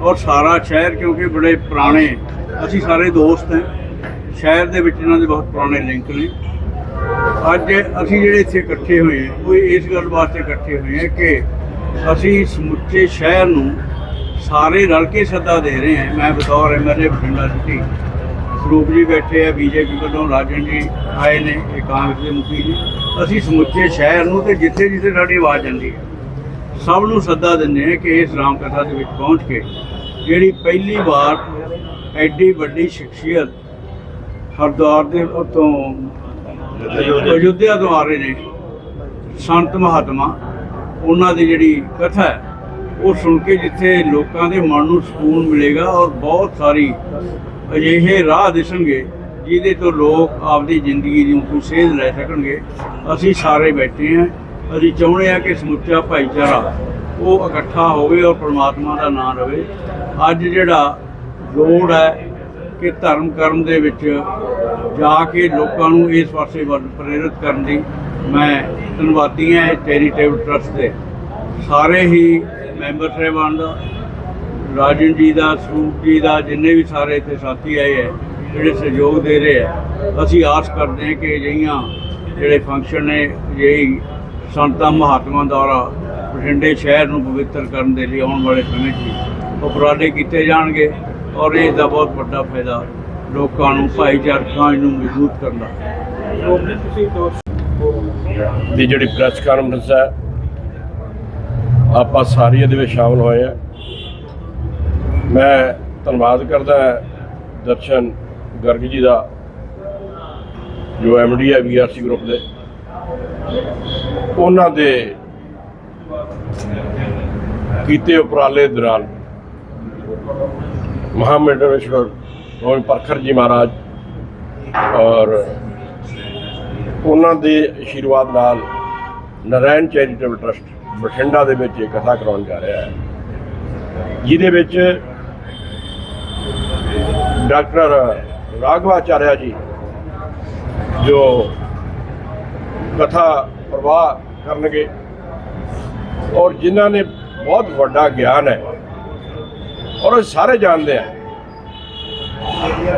ਔਰ ਸਾਰਾ ਸ਼ਹਿਰ ਕਿਉਂਕਿ ਬੜੇ ਪੁਰਾਣੇ ਅਸੀਂ ਸਾਰੇ ਦੋਸਤ ਹਾਂ ਸ਼ਹਿਰ ਦੇ ਵਿੱਚ ਇਹਨਾਂ ਦੇ ਬਹੁਤ ਪੁਰਾਣੇ ਲਿੰਕ ਨੇ। ਅੱਜ ਅਸੀਂ ਜਿਹੜੇ ਇੱਥੇ ਇਕੱਠੇ ਹੋਏ ਹਾਂ ਉਹ ਇਸ ਗੱਲ ਵਾਸਤੇ ਇਕੱਠੇ ਹੋਏ ਹਾਂ ਕਿ ਅਸੀਂ ਸਮੁੱਚੇ ਸ਼ਹਿਰ ਨੂੰ ਸਾਰੇ ਰਲ ਕੇ ਸੱਦਾ ਦੇ ਰਹੇ ਹਾਂ। ਮੈਂ ਬਤੌਰ ਐਮਐਲਏ ਬਠਿੰਡਾ ਸਿਟੀ ਸਰੂਪ ਜੀ ਬੈਠੇ ਆ ਬੀਜੇਪੀ ਵੱਲੋਂ, ਰਾਜਨ ਜੀ ਆਏ ਨੇ ਇਹ ਕਾਂਗਰਸ ਦੇ ਮੁਖੀ ਜੀ। ਅਸੀਂ ਸਮੁੱਚੇ ਸ਼ਹਿਰ ਨੂੰ ਤੇ ਜਿੱਥੇ ਜਿੱਥੇ ਸਾਡੀ ਆਵਾਜ਼ ਜਾਂਦੀ ਹੈ, ਸਭ ਨੂੰ ਸੱਦਾ ਦਿੰਦੇ ਹਾਂ ਕਿ ਇਸ ਰਾਮ ਕਥਾ ਦੇ ਵਿੱਚ ਪਹੁੰਚ ਕੇ ਜਿਹੜੀ ਪਹਿਲੀ ਵਾਰ ਐਡੀ ਵੱਡੀ ਸ਼ਖਸੀਅਤ ਹਰਦੁਆਰ ਦੇ ਉਤੋਂ ਅਯੁੱਧਿਆ ਤੋਂ ਆ ਰਹੇ ਨੇ, ਸੰਤ ਮਹਾਤਮਾ, ਉਹਨਾਂ ਦੀ ਜਿਹੜੀ ਕਥਾ ਹੈ ਉਹ ਸੁਣ ਕੇ ਜਿੱਥੇ ਲੋਕਾਂ ਦੇ ਮਨ ਨੂੰ ਸਕੂਨ ਮਿਲੇਗਾ ਔਰ ਬਹੁਤ ਸਾਰੀ ਅਜਿਹੇ ਰਾਹ ਦਿਸਣਗੇ ਜਿਹਦੇ ਤੋਂ ਲੋਕ ਆਪਦੀ ਜ਼ਿੰਦਗੀ ਨੂੰ ਕੋਈ ਸੇਧ ਲੈ ਸਕਣਗੇ। ਅਸੀਂ ਸਾਰੇ ਬੈਠੇ ਹਾਂ। ਅਸੀਂ ਚਾਹੁੰਦੇ ਹਾਂ ਕਿ ਸਮੁੱਚਾ ਭਾਈਚਾਰਾ ਉਹ ਇਕੱਠਾ ਹੋਵੇ ਔਰ ਪ੍ਰਮਾਤਮਾ ਦਾ ਨਾਮ ਰਵੇ। ਅੱਜ ਜਿਹੜਾ ਲੋੜ ਹੈ ਕਿ ਧਰਮ ਕਰਮ ਦੇ ਵਿੱਚ ਜਾ ਕੇ ਲੋਕਾਂ ਨੂੰ ਇਸ ਪਾਸੇ ਵੱਲ ਪ੍ਰੇਰਿਤ ਕਰਨ ਦੀ, ਮੈਂ ਧੰਨਵਾਦੀ ਹਾਂ ਚੈਰੀਟੇਬਲ ਟਰਸਟ ਦੇ। ਸਾਰੇ ਹੀ ਮੈਂਬਰ ਸਾਹਿਬਾਨ ਦਾ ਰਾਜਨ ਜੀ ਦਾ ਸਰੂਪ ਜੀ ਦਾ ਜਿੰਨੇ ਵੀ ਸਾਰੇ ਇੱਥੇ ਸਾਥੀ ਆਏ ਹੈ ਜਿਹੜੇ ਸਹਿਯੋਗ ਦੇ ਰਹੇ ਹੈ ਅਸੀਂ ਆਸ ਕਰਦੇ ਹਾਂ ਕਿ ਅਜਿਹੀਆਂ ਜਿਹੜੇ ਫੰਕਸ਼ਨ ਨੇ ਜਿਹੀ ਸੰਤਾਂ ਮਹਾਤਮਾ ਦੁਆਰਾ ਬਠਿੰਡੇ ਸ਼ਹਿਰ ਨੂੰ ਪਵਿੱਤਰ ਕਰਨ ਦੇ ਲਈ ਆਉਣ ਵਾਲੇ ਸਮੇਂ 'ਚ ਉਪਰਾਲੇ ਕੀਤੇ ਜਾਣਗੇ ਔਰ ਇਸ ਦਾ ਬਹੁਤ ਵੱਡਾ ਫਾਇਦਾ ਲੋਕਾਂ ਨੂੰ ਭਾਈਚਾਰਕਾਂ ਨੂੰ ਮਜ਼ਬੂਤ ਕਰਨ ਦਾ। ਦੀ ਜਿਹੜੀ ਪ੍ਰੈਸ ਕਾਨਫਰੰਸ ਹੈ ਆਪਾਂ ਸਾਰੇ ਇਹਦੇ ਵਿੱਚ ਸ਼ਾਮਲ ਹੋਏ ਆ। ਮੈਂ ਧੰਨਵਾਦ ਕਰਦਾ ਦਰਸ਼ਨ ਗਰਗ ਜੀ ਦਾ, ਜੋ ਐਮਡੀ ਹੈ ਵੀਆਰਸੀ ਗਰੁੱਪ ਦੇ। ਉਹਨਾਂ ਦੇ ਕੀਤੇ ਉਪਰਾਲੇ ਦੌਰਾਨ ਮਹਾਮੰਡਲੇਸ਼ਵਰ ਗੋਬਿੰਦ ਪਰਖਰ ਜੀ ਮਹਾਰਾਜ ਔਰ ਉਹਨਾਂ ਦੇ ਆਸ਼ੀਰਵਾਦ ਨਾਲ ਨਰਾਇਣ ਚੈਰੀਟੇਬਲ ਟਰਸਟ ਬਠਿੰਡਾ ਦੇ ਵਿੱਚ ਇਹ ਕਥਾ ਕਰਾਉਣ ਜਾ ਰਿਹਾ ਹੈ। ਜਿਹਦੇ ਵਿੱਚ ਡਾਕਟਰ ਰਾਘਵਾਚਾਰਿਆ ਜੀ ਜੋ ਕਥਾ ਪ੍ਰਵਾਹ ਕਰਨਗੇ ਔਰ ਜਿਨ੍ਹਾਂ ਨੇ ਬਹੁਤ ਵੱਡਾ ਗਿਆਨ ਹੈ ਔਰ ਉਹ ਸਾਰੇ ਜਾਣਦੇ ਆ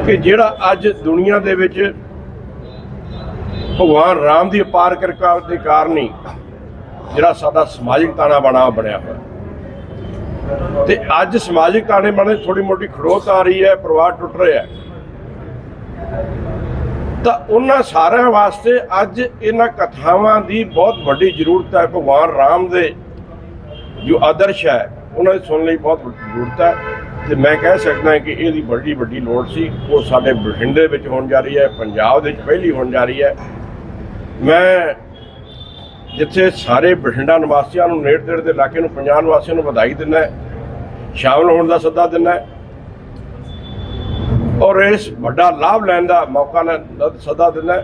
ਕਿ ਜਿਹੜਾ ਅੱਜ ਦੁਨੀਆ ਦੇ ਵਿੱਚ ਭਗਵਾਨ ਰਾਮ ਦੀ ਅਪਾਰ ਕਿਰਪਾ ਦੇ ਕਾਰਨ ਹੀ ਜਿਹੜਾ ਸਾਡਾ ਸਮਾਜਿਕ ਤਾਣਾ ਬਣਾ ਬਣਿਆ ਹੋਇਆ। ਤੇ ਅੱਜ ਸਮਾਜਿਕ ਤਾਣੇ ਬਣੇ ਥੋੜੀ ਮੋਟੀ ਖੜੋਤ ਆ ਰਹੀ ਹੈ, ਪਰਿਵਾਰ ਟੁੱਟ ਰਿਹਾ ਤਾਂ ਉਹਨਾਂ ਸਾਰਿਆਂ ਵਾਸਤੇ ਅੱਜ ਇਹਨਾਂ ਕਥਾਵਾਂ ਦੀ ਬਹੁਤ ਵੱਡੀ ਜ਼ਰੂਰਤ ਹੈ। ਭਗਵਾਨ ਰਾਮ ਦੇ ਜੋ ਆਦਰਸ਼ ਹੈ, ਉਹਨਾਂ ਦੀ ਸੁਣਨ ਲਈ ਬਹੁਤ ਵੱਡੀ ਜ਼ਰੂਰਤ ਹੈ। ਤੇ ਮੈਂ ਕਹਿ ਸਕਦਾ ਕਿ ਇਹਦੀ ਵੱਡੀ ਵੱਡੀ ਲੋੜ ਸੀ। ਉਹ ਸਾਡੇ ਬਠਿੰਡੇ ਵਿੱਚ ਹੋਣ ਜਾ ਰਹੀ ਹੈ, ਪੰਜਾਬ ਦੇ ਵਿੱਚ ਪਹਿਲੀ ਹੋਣ ਜਾ ਰਹੀ ਹੈ। ਮੈਂ ਜਿੱਥੇ ਸਾਰੇ ਬਠਿੰਡਾ ਨਿਵਾਸੀਆਂ ਨੂੰ ਨੇੜੇ ਤੇੜੇ ਦੇ ਇਲਾਕੇ ਨੂੰ ਪੰਜਾਬ ਨਿਵਾਸੀਆਂ ਨੂੰ ਵਧਾਈ ਦਿੰਦਾ ਸ਼ਾਮਲ ਹੋਣ ਦਾ ਸੱਦਾ ਦਿੰਦਾ ਔਰ ਇਸ ਵੱਡਾ ਲਾਭ ਲੈਣ ਦਾ ਮੌਕਾ ਲੈਣ ਦਾ ਸੱਦਾ ਦਿੰਦਾ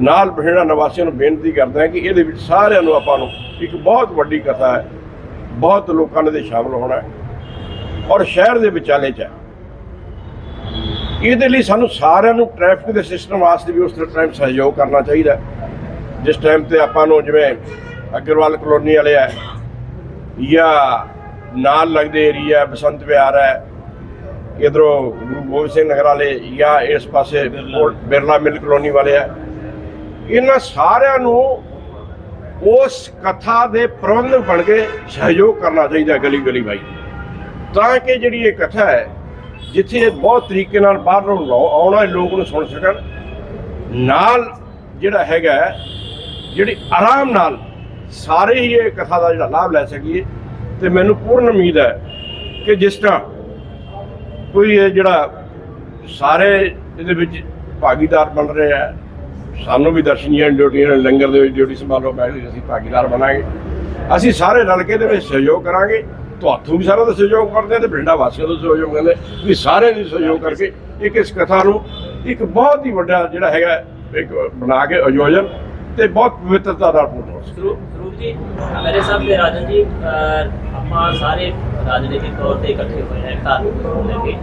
ਨਾਲ ਬਠਿੰਡਾ ਨਿਵਾਸੀਆਂ ਨੂੰ ਬੇਨਤੀ ਕਰਦਾ ਕਿ ਇਹਦੇ ਵਿੱਚ ਸਾਰਿਆਂ ਨੂੰ ਆਪਾਂ ਨੂੰ ਇੱਕ ਬਹੁਤ ਵੱਡੀ ਕਥਾ ਹੈ, ਬਹੁਤ ਲੋਕਾਂ ਨੇ ਦੇ ਸ਼ਾਮਲ ਹੋਣਾ ਹੈ। ਔਰ ਸ਼ਹਿਰ ਦੇ ਵਿਚਾਲੇ ਚ ਹੈ। ਇਹਦੇ ਲਈ ਸਾਨੂੰ ਸਾਰਿਆਂ ਨੂੰ ਟ੍ਰੈਫਿਕ ਦੇ ਸਿਸਟਮ ਵਾਸਤੇ ਵੀ ਉਸ ਤਰ੍ਹਾਂ ਟਾਈਮ ਸਹਿਯੋਗ ਕਰਨਾ ਚਾਹੀਦਾ ਹੈ। ਜਿਸ ਟਾਈਮ ਤੇ ਆਪਾਂ ਨੂੰ ਜਿਵੇਂ ਅਗਰਵਾਲ ਕਲੋਨੀ ਵਾਲੇ ਆ ਜਾਂ ਨਾਲ ਲੱਗਦੇ ਏਰੀਆ ਬਸੰਤ ਵਿਹਾਰ ਹੈ ਇਧਰੋਂ ਗੁਰੂ ਗੋਬਿੰਦ ਸਿੰਘ ਨਗਰ ਵਾਲੇ ਜਾਂ ਇਸ ਪਾਸੇ ਬਿਰਲਾ। ਮਿਲ ਕਲੋਨੀ ਵਾਲੇ ਆ ਇਹਨਾਂ ਸਾਰਿਆਂ ਨੂੰ ਉਸ ਕਥਾ ਦੇ ਪ੍ਰਬੰਧਕ ਬਣ ਕੇ ਸਹਿਯੋਗ ਕਰਨਾ ਚਾਹੀਦਾ ਗਲੀ ਗਲੀ ਬਾਈ। ਤਾਂ ਕਿ ਜਿਹੜੀ ਇਹ ਕਥਾ ਹੈ ਜਿੱਥੇ ਬਹੁਤ ਤਰੀਕੇ ਨਾਲ ਬਾਹਰੋਂ ਆਉਣ ਲੋਕ ਨੂੰ ਸੁਣ ਸਕਣ ਨਾਲ ਜਿਹੜਾ ਹੈਗਾ ਜਿਹੜੀ ਆਰਾਮ ਨਾਲ ਸਾਰੇ ਹੀ ਇਹ ਕਥਾ ਦਾ ਜਿਹੜਾ ਲਾਭ ਲੈ ਸਕੀਏ, ਤੇ ਮੈਨੂੰ ਪੂਰਨ ਉਮੀਦ ਹੈ ਕਿ ਜਿਸ ਤਰ੍ਹਾਂ ਕੋਈ ਇਹ ਜਿਹੜਾ ਸਾਰੇ ਇਹਦੇ ਵਿੱਚ ਭਾਗੀਦਾਰ ਬਣ ਰਹੇ ਆ, ਸਾਨੂੰ ਵੀ ਦਰਸ਼ਨੀਆਂ ਡਿਊਟੀਆਂ ਲੰਗਰ ਦੇ ਵਿੱਚ ਡਿਊਟੀ ਸੰਭਾਲੋ, ਮੈਂ ਅਸੀਂ ਭਾਗੀਦਾਰ ਬਣਾਂਗੇ। ਅਸੀਂ ਸਾਰੇ ਰਲ ਕੇ ਦੇ ਵਿੱਚ ਸਹਿਯੋਗ ਕਰਾਂਗੇ। ਤੁਹਾਥੋਂ ਵੀ ਸਾਰਾ ਦਾ ਸਹਿਯੋਗ ਕਰਦੇ ਆ ਤੇ ਪਿੰਡਾਂ ਵਾਸੀਆਂ ਦਾ ਸਹਿਯੋਗ ਕਰਦੇ ਵੀ ਸਾਰੇ ਦੀ ਸਹਿਯੋਗ ਕਰਕੇ ਇੱਕ ਇਸ ਕਥਾ ਨੂੰ ਇੱਕ ਬਹੁਤ ਹੀ ਵੱਡਾ ਜਿਹੜਾ ਹੈਗਾ ਇੱਕ ਬਣਾ ਕੇ ਆਯੋਜਨ ਤੇ ਬਹੁਤ ਪਵਿੱਤਰਤਾ ਹੋ ਸਕੇ ਸਰੂਪ ਸਰੂਪ ਜੀ ਮੇਰੇ ਸਾਹਿਬ ਤੇ ਰਾਜਨ ਜੀ ਅਹ ਆਪਾਂ ਸਾਰੇ ਰਾਜਨੀਤਿਕ ਤੌਰ ਤੇ ਇਕੱਠੇ ਹੋਏ ਹਾਂ ਧਾਰਮਿਕ ਨੂੰ ਲੈ ਕੇ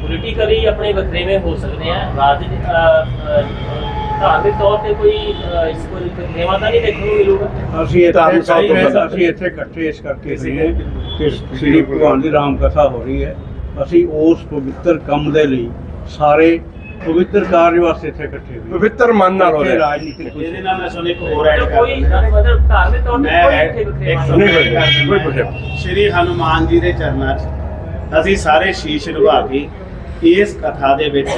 ਪੋਲੀਟੀਕਲੀ ਆਪਣੇ ਵਖਰੇਵੇਂ ਹੋ ਸਕਦੇ ਆ। ਰਾਜ ਧਾਰਮਿਕ ਤੌਰ ਤੇ ਕੋਈ ਇਸ ਕੋਈ ਤਾਂ ਨਹੀਂ ਦੇਖਣ ਨੂੰ ਮਿਲੂਗਾ? ਅਸੀਂ ਇੱਥੇ ਧਾਰਮਿਕ ਸਾਹਿਬ ਤੋਂ ਇਕੱਠੇ- ਪਹਿਲਾਂ। ਅਸੀਂ ਇੱਥੇ ਇਕੱਠੇ ਇਸ ਕਰਕੇ ਹੋਏ ਹਾਂ ਕਿ ਸ੍ਰੀ ਭਗਵਾਨ ਦੀ ਰਾਮ ਕਥਾ ਹੋ ਰਹੀ ਹੈ। ਅਸੀਂ ਉਸ ਪਵਿੱਤਰ ਕੰਮ ਦੇ ਲਈ ਸਾਰੇ ਪਵਿੱਤਰ ਕਾਰਜ ਵਾਸਤੇ ਇੱਥੇ ਇਕੱਠੇ ਹੋਏ। ਪਵਿੱਤਰ ਮਨ ਨਾਲ ਹੋ ਰਿਹਾ। ਰਾਜਨੀਤਿਕ ਕੁਛ ਇਹਦੇ ਨਾਲ ਮੈਂ ਤੁਹਾਨੂੰ ਇੱਕ ਹੋਰ ਐਡ ਕਰ ਕੋਈ ਦਿੰਦਾ ਮਤਲਬ ਧਾਰਮਿਕ ਤੌਰ ਤੇ ਮੈਂ ਕੋਈ ਇੱਕ ਇੱਥੇ ਵਖਰੇਵਾ ਨਹੀਂ ਨਹੀਂ ਕੋਈ ਪੁੱਛਿਆ ਸ਼੍ਰੀ ਹਨੂਮਾਨ ਜੀ ਦੇ ਚਰਨਾਂ 'ਚ ਅਸੀਂ ਸਾਰੇ ਸ਼ੀਸ਼ ਨਿਭਾ ਕੇ ਇਸ ਕਥਾ ਦੇ ਵਿੱਚ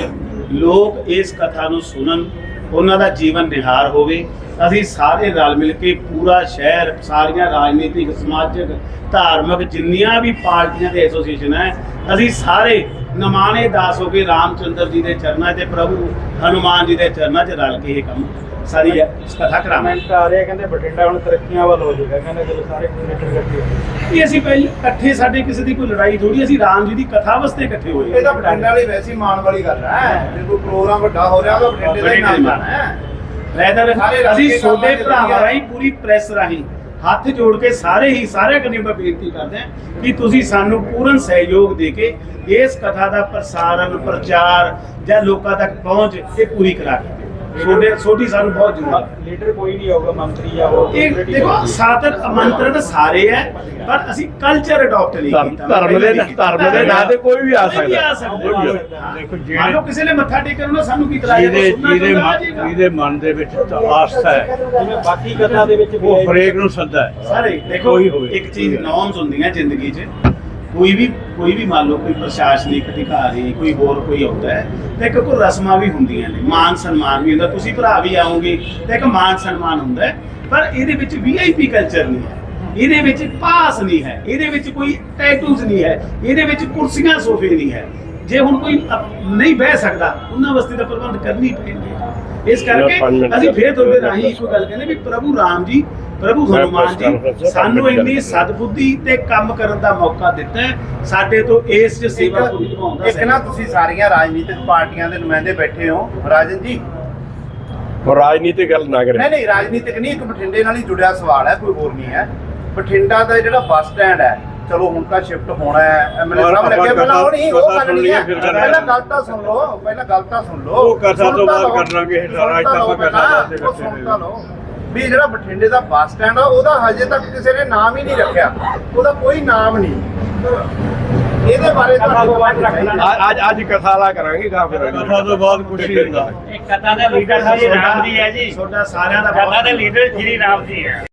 ਲੋਕ ਇਸ ਕਥਾ ਨੂੰ ਸੁਣਨ ਉਹਨਾਂ ਦਾ ਜੀਵਨ ਨਿਹਾਰ ਹੋਵੇ, ਅਸੀਂ ਸਾਰੇ ਰਲ ਮਿਲ ਕੇ ਪੂਰਾ ਸ਼ਹਿਰ, ਸਾਰੀਆਂ ਰਾਜਨੀਤਿਕ, ਸਮਾਜਿਕ, ਧਾਰਮਿਕ ਜਿੰਨੀਆਂ ਵੀ ਪਾਰਟੀਆਂ ਦੇ ਐਸੋਸੀਏਸ਼ਨ ਹੈ, ਅਸੀਂ ਸਾਰੇ ਨਮਾਣੇ ਦਾਸ ਹੋ ਕੇ ਰਾਮਚੰਦਰ ਜੀ ਦੇ ਚਰਨਾਂ 'ਚ, ਪ੍ਰਭੂ ਹਨੂਮਾਨ ਜੀ ਦੇ ਚਰਨਾਂ 'ਚ ਰਲ ਕੇ ਇਹ ਕੰਮ ਸਾਰੀ ਇਸ ਕਥਾ ਕਰਾਵਾਂਗੇ ਕਮੈਂਟ ਆ ਰਿਹਾ ਕਹਿੰਦੇ ਬਠਿੰਡਾ ਹੁਣ ਤਰੱਕੀਆਂ ਵੱਲ ਹੋ ਜਾਏਗਾ ਕਹਿੰਦੇ ਜਦੋਂ ਸਾਰੇ ਕਮਿਊਨਿਟੀ ਇਕੱਠੇ ਹੋ ਇਹ ਅਸੀਂ ਪਹਿਲੇ ਇਕੱਠੇ ਸਾਡੇ ਕਿਸੇ ਦੀ ਕੋਈ ਲੜਾਈ ਥੋੜੀ ਅਸੀਂ ਰਾਮ ਜੀ ਦੀ ਕਥਾ ਵਾਸਤੇ ਇਕੱਠੇ ਹੋਏ ਇਹ ਤਾਂ ਬਠਿੰਡਾ ਵਾਲੀ ਵੈਸੀ ਮਾਣ ਵਾਲੀ ਗੱਲ ਹੈ। ਜੇ ਕੋਈ ਪ੍ਰੋਗਰਾਮ ਵੱਡਾ ਹੋ ਰਿਹਾ ਉਹਦਾ ਬਠਿੰਡੇ ਦਾ ਹੀ ਨਾਮ ਹੈ। ਰੈਦਰ ਅਸੀਂ ਛੋਟੇ ਭਰਾਵਾਂ। ਰਾਹੀਂ ਪੂਰੀ ਪ੍ਰੈਸ ਰਾਹੀਂ ਹੱਥ ਜੋੜ ਕੇ ਸਾਰੇ ਹੀ ਸਾਰੇ ਕੰਨੀ ਮੈਂ ਬੇਨਤੀ ਕਰਦੇ ਕਿ ਤੁਸੀਂ ਸਾਨੂੰ ਪੂਰਨ ਸਹਿਯੋਗ ਦੇ ਕੇ ਇਸ ਕਥਾ ਦਾ ਪ੍ਰਸਾਰਣ ਪ੍ਰਚਾਰ ਜਾਂ ਲੋਕਾਂ ਤੱਕ ਪਹੁੰਚ ਇਹ ਪੂਰੀ ਕਰਾ ਕੇ ਦਿਓ। ਛੋਟੇ ਛੋਟੀ ਸਾਨੂੰ ਬਹੁਤ ਜ਼ਰੂਰਤ ਲੀਡਰ ਕੋਈ ਨਹੀਂ ਆਊਗਾ ਮੰਤਰੀ ਜਾਂ ਉਹ ਇਹ ਦੇਖੋ ਸਾਤਰ ਆਮੰਤਰਣ ਸਾਰੇ ਹੈ ਪਰ ਅਸੀਂ ਕਲਚਰ ਅਡਾਪਟ ਨਹੀਂ ਕੀਤਾ। ਧਰਮ ਦੇ- ਧਰਮ ਦੇ ਨਾਂ ਤੇ ਕੋਈ ਵੀ ਆ ਸਕਦਾ। ਦੇਖੋ ਮੰਨ ਜਿਹੜੇ ਲਓ ਕਿਸੇ ਨੇ ਮੱਥਾ ਟੇਕਣ ਨੂੰ ਸਾਨੂੰ ਕੀ ਤਰਾਜ ਜਿਹਦੇ ਜਿਹਦੇ ਮਨ ਜਿਹਦੇ ਮਨ ਦੇ ਵਿੱਚ ਤਾਂ ਆਸਥਾ ਹੈ। ਜਿਵੇਂ ਬਾਕੀ ਕਥਾ ਦੇ ਵਿੱਚ ਵੀ ਉਹ ਹੈ। ਹਰੇਕ ਨੂੰ ਸੱਦਾ ਹੈ। ਸਾਰੇ ਦੇਖੋ। ਇੱਕ ਚੀਜ਼ ਨੌਮਸ ਹੁੰਦੀਆਂ ਜ਼ਿੰਦਗੀ 'ਚ। ਕੋਈ ਵੀ ਕੋਈ ਵੀ ਮੰਨ ਲਓ ਕੋਈ ਪ੍ਰਸ਼ਾਸਨਿਕ ਅਧਿਕਾਰੀ, ਕੋਈ ਹੋਰ ਕੋਈ ਆਉਂਦਾ ਹੈ, ਤੇ ਇੱਕ ਕੋਈ ਰਸਮਾਂ ਵੀ ਹੁੰਦੀਆਂ ਨੇ, ਮਾਨ ਸਨਮਾਨ ਵੀ ਹੁੰਦਾ, ਤੁਸੀਂ ਭਰਾ ਵੀ ਆਓਗੇ ਤੇ ਇੱਕ ਮਾਨ ਸਨਮਾਨ ਹੁੰਦਾ ਹੈ, ਪਰ ਇਹਦੇ ਵਿੱਚ ਵੀਆਈਪੀ ਕਲਚਰ ਨਹੀਂ ਹੈ, ਇਹਦੇ ਵਿੱਚ ਪਾਸ ਨਹੀਂ ਹੈ, ਇਹਦੇ ਵਿੱਚ ਕੋਈ ਟੈਟੂਜ਼ ਨਹੀਂ ਹੈ, ਇਹਦੇ ਵਿੱਚ ਕੁਰਸੀਆਂ, ਸੋਫੇ ਨਹੀਂ ਹੈ, ਜੇ ਹੁਣ ਕੋਈ ਨਹੀਂ ਬਹਿ ਸਕਦਾ, ਉਹਨਾਂ ਵਾਸਤੇ ਤਾਂ ਪ੍ਰਬੰਧ ਕਰਨੀ ਪੈਣਗੇ ਇਸ ਕਰਕੇ ਅਸੀਂ ਫੇਰ ਤੁਹਾਡੇ ਰਾਹੀਂ ਇੱਕੋ ਗੱਲ ਕਹਿੰਦੇ ਵੀ ਪ੍ਰਭੂ ਰਾਮ ਜੀ ਪ੍ਰਭੂ ਹਨੂਮਾਨ ਜੀ ਸਾਨੂੰ ਇੰਨੀ ਸਦਬੁੱਧੀ ਤੇ ਕੰਮ ਕਰਨ ਦਾ ਮੌਕਾ ਦਿੱਤਾ ਹੈ। ਸਾਡੇ ਤੋਂ ਇਸ 'ਚ ਸੇਵਾ ਪੂਰੀ ਨਿਭਾਉਣ ਦਾ ਇੱਕ ਨਾ ਤੁਸੀਂ ਸਾਰੀਆਂ ਰਾਜਨੀਤਿਕ ਪਾਰਟੀਆਂ ਦੇ ਨੁਮਾਇੰਦੇ ਬੈਠੇ ਹੋ ਰਾਜਨ ਜੀ। ਉਹ ਰਾਜਨੀਤਿਕ ਗੱਲ ਨਾ ਕਰੇ। ਨਹੀਂ ਨਹੀਂ ਰਾਜਨੀਤਿਕ ਨਹੀਂ ਇੱਕ ਬਠਿੰਡੇ ਨਾਲ ਹੀ ਜੁੜਿਆ ਸਵਾਲ ਹੈ ਕੋਈ ਹੋਰ ਨਹੀਂ ਹੈ। ਬਠਿੰਡਾ ਦਾ ਜਿਹੜਾ ਬੱਸ ਸਟੈਂਡ ਹੈ ਚਲੋ ਹੁਣ ਤਾਂ ਸ਼ਿਫਟ ਹੋਣਾ ਹੈ। ਐਮਐਲਏ ਔਰ ਸਾਹਿਬ ਆਪਾਂ ਲੱਗੇ ਪਹਿਲਾਂ ਉਹ ਨਹੀਂ ਉਹ ਕਥਾ ਗੱਲ ਨਹੀਂ ਹੈ। ਫਿਰ। ਪਹਿਲਾਂ ਗੱਲ ਤਾਂ ਸੁਣ ਲਓ ਪਹਿਲਾਂ ਗੱਲ ਤਾਂ ਸੁਣ ਲਓ। ਉਹ ਕਥਾ ਤੋਂ ਸੁਣ ਤਾਂ ਬਾਅਦ ਲਓ, ਕਰ ਲਾਂਗੇ, ਇਹ ਸੁਣ ਰਾਜ ਤਾਂ ਤਾਂ ਲਓ ਆਪਾਂ ਕਥਾ ਪਹਿਲਾਂ, ਉਹ ਸੁਣ ਤਾਂ ਲਓ ਵੀ ਜਿਹੜਾ ਬਠਿੰਡੇ ਦਾ ਬੱਸ ਸਟੈਂਡ ਆ ਉਹਦਾ ਹਜੇ ਤੱਕ ਕਿਸੇ ਨੇ ਨਾਮ ਹੀ ਨਹੀਂ ਰੱਖਿਆ। ਉਹਦਾ ਕੋਈ ਨਾਮ ਨਹੀਂ। ਇਹਦੇ ਬਾਰੇ ਤਾਂ ਅੱਜ ਅੱਜ- ਅੱਜ ਕਥਾ ਲਾ ਕਰਾਂਗੇ ਗਾ ਫਿਰ ਕਥਾ ਤੋਂ ਬਾਅਦ ਕੁਛ ਨਹੀਂ ਹੁੰਦਾ। ਕਥਾ ਦਾ ਲੀਡਰ ਸ਼੍ਰੀ ਰਾਮ ਜੀ ਹੈ ਜੀ। ਤੁਹਾਡਾ ਸਾਰਿਆਂ ਦਾ ਬਹੁਤ ਲੀਡਰ ਸ਼੍ਰੀ ਰਾਮ ਜੀ ਹੈ।